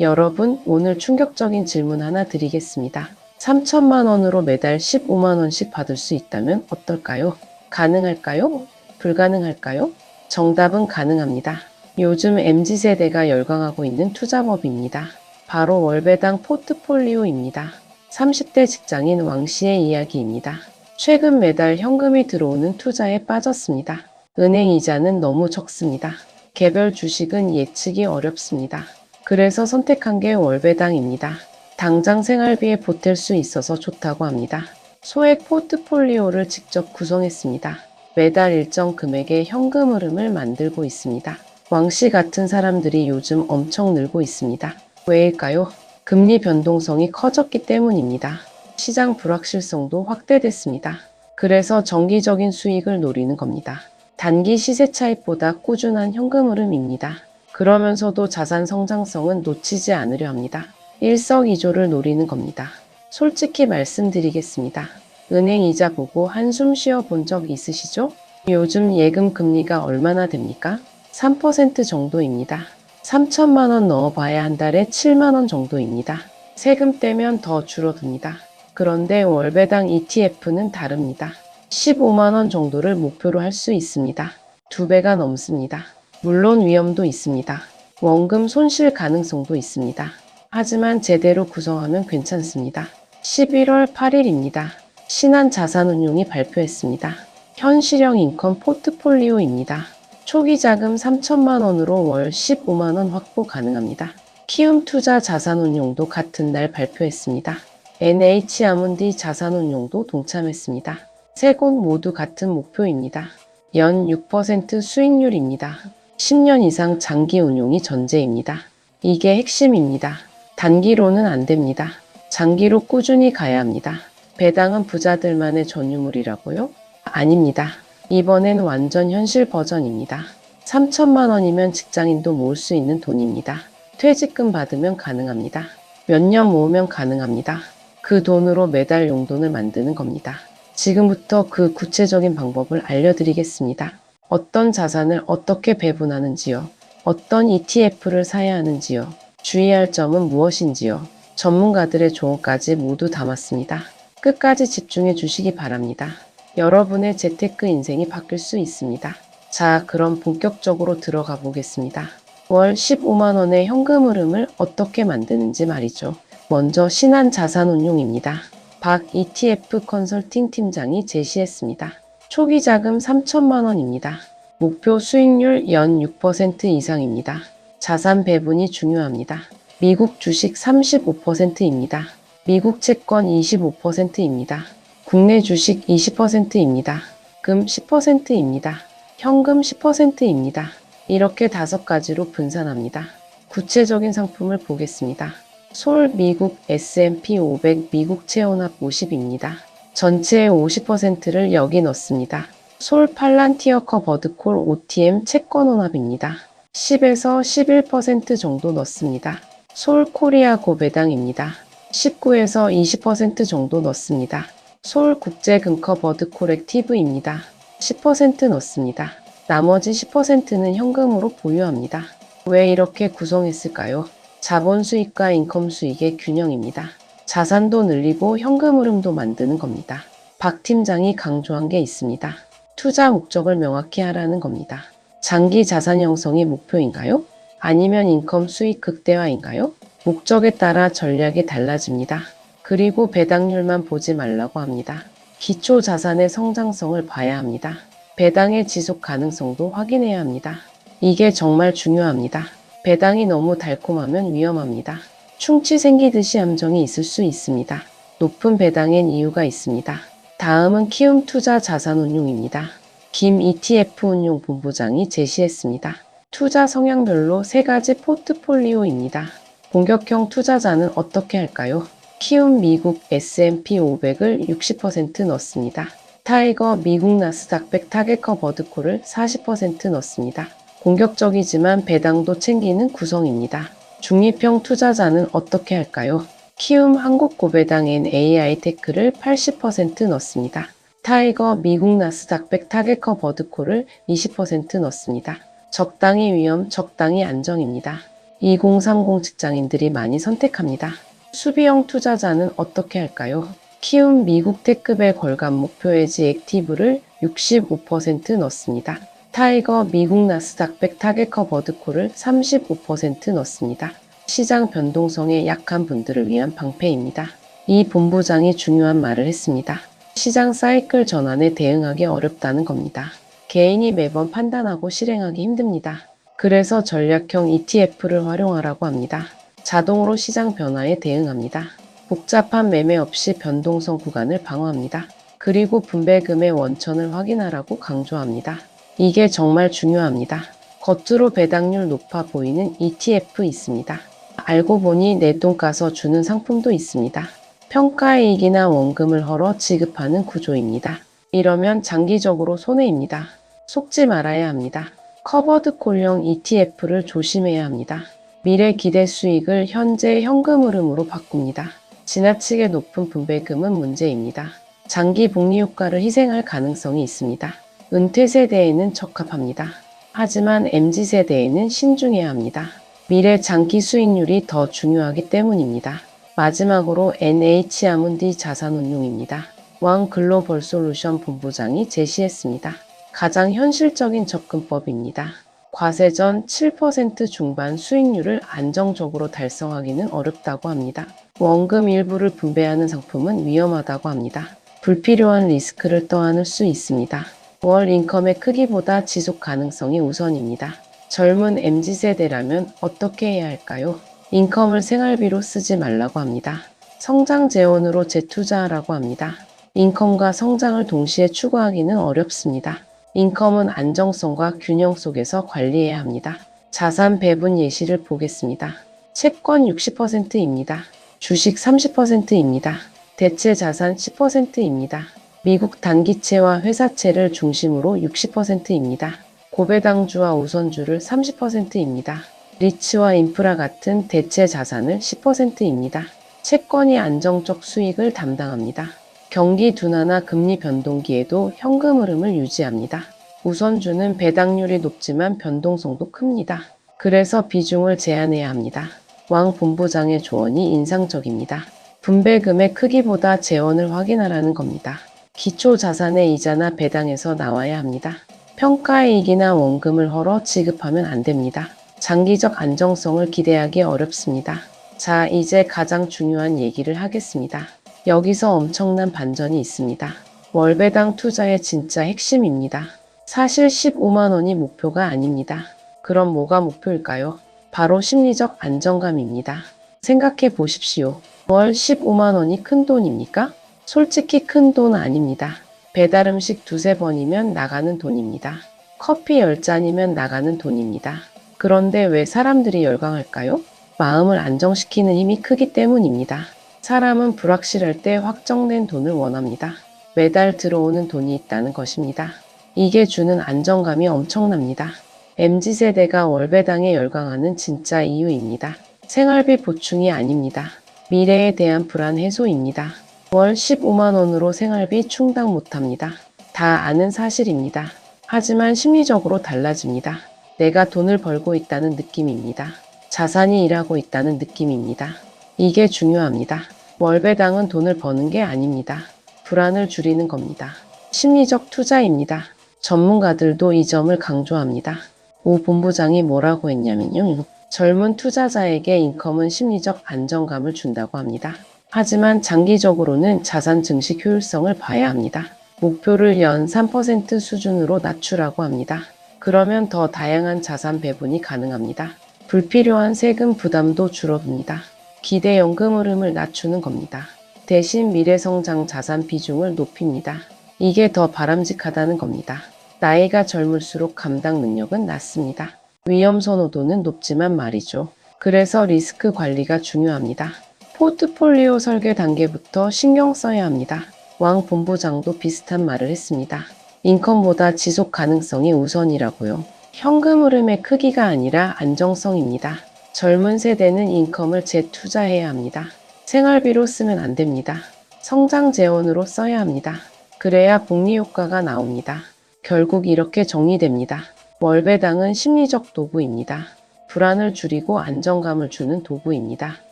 여러분, 오늘 충격적인 질문 하나 드리겠습니다. 3천만 원으로 매달 15만 원씩 받을 수 있다면 어떨까요? 가능할까요? 불가능할까요? 정답은 가능합니다. 요즘 MZ세대가 열광하고 있는 투자법입니다. 바로 월배당 포트폴리오입니다. 30대 직장인 왕 씨의 이야기입니다. 최근 매달 현금이 들어오는 투자에 빠졌습니다. 은행 이자는 너무 적습니다. 개별 주식은 예측이 어렵습니다. 그래서 선택한 게 월배당입니다. 당장 생활비에 보탤 수 있어서 좋다고 합니다. 소액 포트폴리오를 직접 구성했습니다. 매달 일정 금액의 현금 흐름을 만들고 있습니다. 왕씨 같은 사람들이 요즘 엄청 늘고 있습니다. 왜일까요? 금리 변동성이 커졌기 때문입니다. 시장 불확실성도 확대됐습니다. 그래서 정기적인 수익을 노리는 겁니다. 단기 시세 차익보다 꾸준한 현금 흐름입니다. 그러면서도 자산 성장성은 놓치지 않으려 합니다. 일석이조를 노리는 겁니다. 솔직히 말씀드리겠습니다. 은행 이자 보고 한숨 쉬어 본 적 있으시죠? 요즘 예금 금리가 얼마나 됩니까? 3% 정도입니다. 3천만 원 넣어봐야 한 달에 7만 원 정도입니다. 세금 떼면 더 줄어듭니다. 그런데 월배당 ETF는 다릅니다. 15만 원 정도를 목표로 할 수 있습니다. 두 배가 넘습니다. 물론 위험도 있습니다. 원금 손실 가능성도 있습니다. 하지만 제대로 구성하면 괜찮습니다. 11월 8일입니다. 신한자산운용이 발표했습니다. 현실형 인컴 포트폴리오입니다. 초기 자금 3천만 원으로 월 15만 원 확보 가능합니다. 키움 투자 자산운용도 같은 날 발표했습니다. NH 아문디 자산운용도 동참했습니다. 세 곳 모두 같은 목표입니다. 연 6% 수익률입니다. 10년 이상 장기 운용이 전제입니다. 이게 핵심입니다. 단기로는 안 됩니다. 장기로 꾸준히 가야 합니다. 배당은 부자들만의 전유물이라고요? 아닙니다. 이번엔 완전 현실 버전입니다. 3천만 원이면 직장인도 모을 수 있는 돈입니다. 퇴직금 받으면 가능합니다. 몇 년 모으면 가능합니다. 그 돈으로 매달 용돈을 만드는 겁니다. 지금부터 그 구체적인 방법을 알려드리겠습니다. 어떤 자산을 어떻게 배분하는지요? 어떤 ETF를 사야 하는지요? 주의할 점은 무엇인지요? 전문가들의 조언까지 모두 담았습니다. 끝까지 집중해 주시기 바랍니다. 여러분의 재테크 인생이 바뀔 수 있습니다. 자, 그럼 본격적으로 들어가 보겠습니다. 월 15만 원의 현금 흐름을 어떻게 만드는지 말이죠. 먼저 신한 자산운용입니다. 박 ETF 컨설팅 팀장이 제시했습니다. 초기 자금 3천만 원입니다. 목표 수익률 연 6% 이상입니다. 자산 배분이 중요합니다. 미국 주식 35%입니다. 미국 채권 25%입니다. 국내 주식 20%입니다. 금 10%입니다. 현금 10%입니다. 이렇게 다섯 가지로 분산합니다. 구체적인 상품을 보겠습니다. 솔 미국 S&P 500 미국 체온압 50입니다. 전체의 50%를 여기 넣습니다. 솔 팔란티어커 버드콜 OTM 채권 혼합입니다. 10에서 11% 정도 넣습니다. 솔 코리아 고배당입니다. 19에서 20% 정도 넣습니다. 솔 국제 금커 버드 코렉티브입니다. 10% 넣습니다. 나머지 10%는 현금으로 보유합니다. 왜 이렇게 구성했을까요? 자본 수익과 인컴 수익의 균형입니다. 자산도 늘리고 현금 흐름도 만드는 겁니다. 박 팀장이 강조한 게 있습니다. 투자 목적을 명확히 하라는 겁니다. 장기 자산 형성이 목표인가요? 아니면 인컴 수익 극대화인가요? 목적에 따라 전략이 달라집니다. 그리고 배당률만 보지 말라고 합니다. 기초 자산의 성장성을 봐야 합니다. 배당의 지속 가능성도 확인해야 합니다. 이게 정말 중요합니다. 배당이 너무 달콤하면 위험합니다. 충치 생기듯이 함정이 있을 수 있습니다. 높은 배당엔 이유가 있습니다. 다음은 키움 투자 자산 운용입니다. 김 ETF 운용 본부장이 제시했습니다. 투자 성향별로 세 가지 포트폴리오입니다. 공격형 투자자는 어떻게 할까요? 키움 미국 S&P 500을 60% 넣습니다. 타이거 미국 나스닥 100 타겟 커 버드콜을 40% 넣습니다. 공격적이지만 배당도 챙기는 구성입니다. 중립형 투자자는 어떻게 할까요? 키움 한국 고배당엔 AI 테크를 80% 넣습니다. 타이거 미국 나스닥 100 타겟커 버드콜을 20% 넣습니다. 적당히 위험, 적당히 안정입니다. 2030 직장인들이 많이 선택합니다. 수비형 투자자는 어떻게 할까요? 키움 미국 태급의 걸감 목표 해지 액티브를 65% 넣습니다. 타이거 미국 나스닥 100 타겟 커 버드콜을 35% 넣습니다. 시장 변동성에 약한 분들을 위한 방패입니다. 이 본부장이 중요한 말을 했습니다. 시장 사이클 전환에 대응하기 어렵다는 겁니다. 개인이 매번 판단하고 실행하기 힘듭니다. 그래서 전략형 ETF를 활용하라고 합니다. 자동으로 시장 변화에 대응합니다. 복잡한 매매 없이 변동성 구간을 방어합니다. 그리고 분배금의 원천을 확인하라고 강조합니다. 이게 정말 중요합니다. 겉으로 배당률 높아 보이는 ETF 있습니다. 알고 보니 내 돈 까서 주는 상품도 있습니다. 평가이익이나 원금을 헐어 지급하는 구조입니다. 이러면 장기적으로 손해입니다. 속지 말아야 합니다. 커버드 콜형 ETF를 조심해야 합니다. 미래 기대 수익을 현재 현금 흐름으로 바꿉니다. 지나치게 높은 분배금은 문제입니다. 장기 복리 효과를 희생할 가능성이 있습니다. 은퇴 세대에는 적합합니다. 하지만 MZ 세대에는 신중해야 합니다. 미래 장기 수익률이 더 중요하기 때문입니다. 마지막으로 NH 아문디 자산운용입니다. 왕 글로벌 솔루션 본부장이 제시했습니다. 가장 현실적인 접근법입니다. 과세 전 7% 중반 수익률을 안정적으로 달성하기는 어렵다고 합니다. 원금 일부를 분배하는 상품은 위험하다고 합니다. 불필요한 리스크를 떠안을 수 있습니다. 월 인컴의 크기보다 지속 가능성이 우선입니다. 젊은 MZ세대라면 어떻게 해야 할까요? 인컴을 생활비로 쓰지 말라고 합니다. 성장 재원으로 재투자하라고 합니다. 인컴과 성장을 동시에 추구하기는 어렵습니다. 인컴은 안정성과 균형 속에서 관리해야 합니다. 자산 배분 예시를 보겠습니다. 채권 60%입니다. 주식 30%입니다. 대체 자산 10%입니다. 미국 단기채와 회사채를 중심으로 60%입니다. 고배당주와 우선주를 30%입니다. 리츠와 인프라 같은 대체 자산을 10%입니다. 채권이 안정적 수익을 담당합니다. 경기 둔화나 금리 변동기에도 현금 흐름을 유지합니다. 우선주는 배당률이 높지만 변동성도 큽니다. 그래서 비중을 제한해야 합니다. 왕 본부장의 조언이 인상적입니다. 분배금의 크기보다 재원을 확인하라는 겁니다. 기초 자산의 이자나 배당에서 나와야 합니다. 평가이익이나 원금을 헐어 지급하면 안 됩니다. 장기적 안정성을 기대하기 어렵습니다. 자, 이제 가장 중요한 얘기를 하겠습니다. 여기서 엄청난 반전이 있습니다. 월배당 투자의 진짜 핵심입니다. 사실 15만 원이 목표가 아닙니다. 그럼 뭐가 목표일까요? 바로 심리적 안정감입니다. 생각해 보십시오. 월 15만 원이 큰 돈입니까? 솔직히 큰 돈 아닙니다. 배달 음식 두세 번이면 나가는 돈입니다. 커피 10잔이면 나가는 돈입니다. 그런데 왜 사람들이 열광할까요? 마음을 안정시키는 힘이 크기 때문입니다. 사람은 불확실할 때 확정된 돈을 원합니다. 매달 들어오는 돈이 있다는 것입니다. 이게 주는 안정감이 엄청납니다. MZ세대가 월배당에 열광하는 진짜 이유입니다. 생활비 보충이 아닙니다. 미래에 대한 불안 해소입니다. 월 15만원으로 생활비 충당 못합니다. 다 아는 사실입니다. 하지만 심리적으로 달라집니다. 내가 돈을 벌고 있다는 느낌입니다. 자산이 일하고 있다는 느낌입니다. 이게 중요합니다. 월배당은 돈을 버는 게 아닙니다. 불안을 줄이는 겁니다. 심리적 투자입니다. 전문가들도 이 점을 강조합니다. 오 본부장이 뭐라고 했냐면요. 젊은 투자자에게 인컴은 심리적 안정감을 준다고 합니다. 하지만 장기적으로는 자산 증식 효율성을 봐야 합니다. 목표를 연 3% 수준으로 낮추라고 합니다. 그러면 더 다양한 자산 배분이 가능합니다. 불필요한 세금 부담도 줄어듭니다. 기대 연금 흐름을 낮추는 겁니다. 대신 미래성장 자산 비중을 높입니다. 이게 더 바람직하다는 겁니다. 나이가 젊을수록 감당 능력은 낮습니다. 위험 선호도는 높지만 말이죠. 그래서 리스크 관리가 중요합니다. 포트폴리오 설계 단계부터 신경 써야 합니다. 왕 본부장도 비슷한 말을 했습니다. 인컴보다 지속 가능성이 우선이라고요. 현금 흐름의 크기가 아니라 안정성입니다. 젊은 세대는 인컴을 재투자해야 합니다. 생활비로 쓰면 안 됩니다. 성장 재원으로 써야 합니다. 그래야 복리 효과가 나옵니다. 결국 이렇게 정리됩니다. 월배당은 심리적 도구입니다. 불안을 줄이고 안정감을 주는 도구입니다.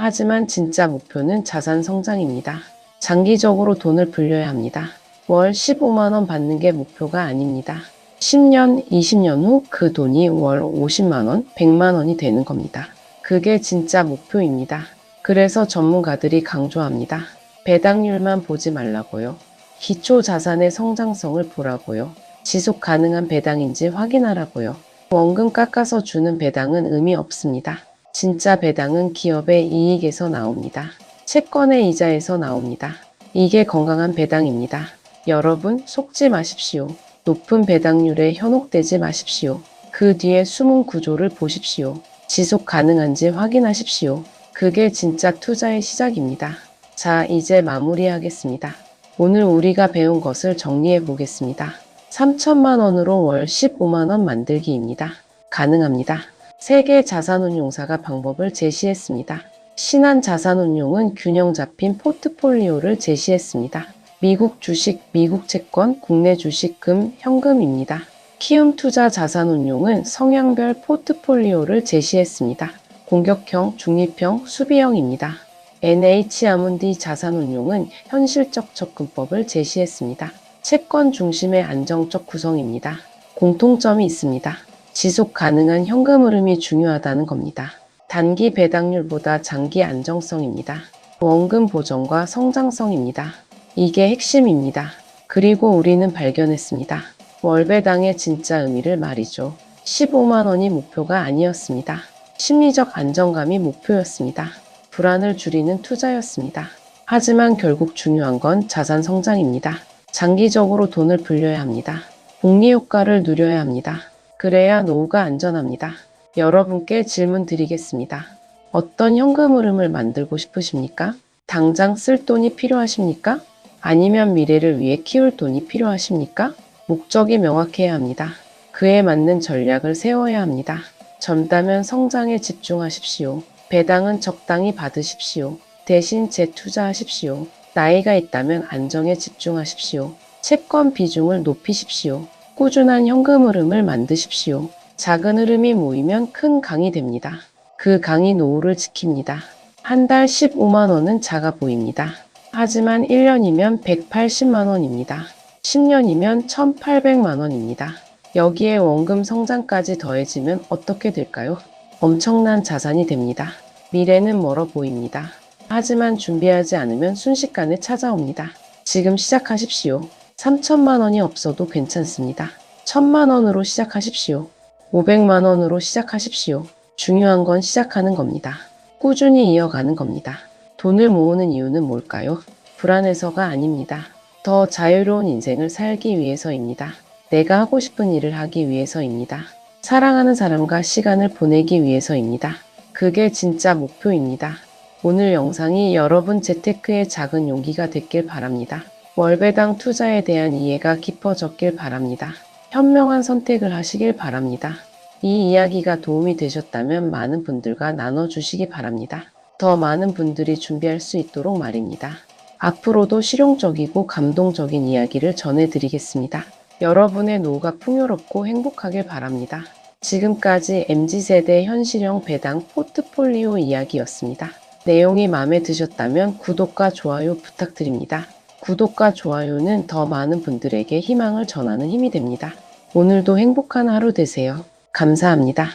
하지만 진짜 목표는 자산 성장입니다. 장기적으로 돈을 불려야 합니다. 월 15만원 받는 게 목표가 아닙니다. 10년, 20년 후 그 돈이 월 50만원, 100만원이 되는 겁니다. 그게 진짜 목표입니다. 그래서 전문가들이 강조합니다. 배당률만 보지 말라고요. 기초 자산의 성장성을 보라고요. 지속 가능한 배당인지 확인하라고요. 원금 깎아서 주는 배당은 의미 없습니다. 진짜 배당은 기업의 이익에서 나옵니다. 채권의 이자에서 나옵니다. 이게 건강한 배당입니다. 여러분 속지 마십시오. 높은 배당률에 현혹되지 마십시오. 그 뒤에 숨은 구조를 보십시오. 지속 가능한지 확인하십시오. 그게 진짜 투자의 시작입니다. 자, 이제 마무리하겠습니다. 오늘 우리가 배운 것을 정리해 보겠습니다. 3천만 원으로 월 15만 원 만들기입니다. 가능합니다. 세계 자산운용사가 방법을 제시했습니다. 신한 자산운용은 균형 잡힌 포트폴리오를 제시했습니다. 미국 주식, 미국 채권, 국내 주식, 금, 현금입니다. 키움 투자 자산운용은 성향별 포트폴리오를 제시했습니다. 공격형, 중립형, 수비형입니다. NH 아문디 자산운용은 현실적 접근법을 제시했습니다. 채권 중심의 안정적 구성입니다. 공통점이 있습니다. 지속 가능한 현금 흐름이 중요하다는 겁니다. 단기 배당률보다 장기 안정성입니다. 원금 보전과 성장성입니다. 이게 핵심입니다. 그리고 우리는 발견했습니다. 월배당의 진짜 의미를 말이죠. 15만 원이 목표가 아니었습니다. 심리적 안정감이 목표였습니다. 불안을 줄이는 투자였습니다. 하지만 결국 중요한 건 자산 성장입니다. 장기적으로 돈을 불려야 합니다. 복리 효과를 누려야 합니다. 그래야 노후가 안전합니다. 여러분께 질문 드리겠습니다. 어떤 현금 흐름을 만들고 싶으십니까? 당장 쓸 돈이 필요하십니까? 아니면 미래를 위해 키울 돈이 필요하십니까? 목적이 명확해야 합니다. 그에 맞는 전략을 세워야 합니다. 젊다면 성장에 집중하십시오. 배당은 적당히 받으십시오. 대신 재투자하십시오. 나이가 있다면 안정에 집중하십시오. 채권 비중을 높이십시오. 꾸준한 현금 흐름을 만드십시오. 작은 흐름이 모이면 큰 강이 됩니다. 그 강이 노후를 지킵니다. 한 달 15만 원은 작아 보입니다. 하지만 1년이면 180만 원입니다. 10년이면 1,800만 원입니다. 여기에 원금 성장까지 더해지면 어떻게 될까요? 엄청난 자산이 됩니다. 미래는 멀어 보입니다. 하지만 준비하지 않으면 순식간에 찾아옵니다. 지금 시작하십시오. 3천만 원이 없어도 괜찮습니다. 1천만 원으로 시작하십시오. 500만 원으로 시작하십시오. 중요한 건 시작하는 겁니다. 꾸준히 이어가는 겁니다. 돈을 모으는 이유는 뭘까요? 불안해서가 아닙니다. 더 자유로운 인생을 살기 위해서입니다. 내가 하고 싶은 일을 하기 위해서입니다. 사랑하는 사람과 시간을 보내기 위해서입니다. 그게 진짜 목표입니다. 오늘 영상이 여러분 재테크의 작은 용기가 됐길 바랍니다. 월배당 투자에 대한 이해가 깊어졌길 바랍니다. 현명한 선택을 하시길 바랍니다. 이 이야기가 도움이 되셨다면 많은 분들과 나눠주시기 바랍니다. 더 많은 분들이 준비할 수 있도록 말입니다. 앞으로도 실용적이고 감동적인 이야기를 전해드리겠습니다. 여러분의 노후가 풍요롭고 행복하길 바랍니다. 지금까지 MZ세대 현실형 배당 포트폴리오 이야기였습니다. 내용이 마음에 드셨다면 구독과 좋아요 부탁드립니다. 구독과 좋아요는 더 많은 분들에게 희망을 전하는 힘이 됩니다. 오늘도 행복한 하루 되세요. 감사합니다.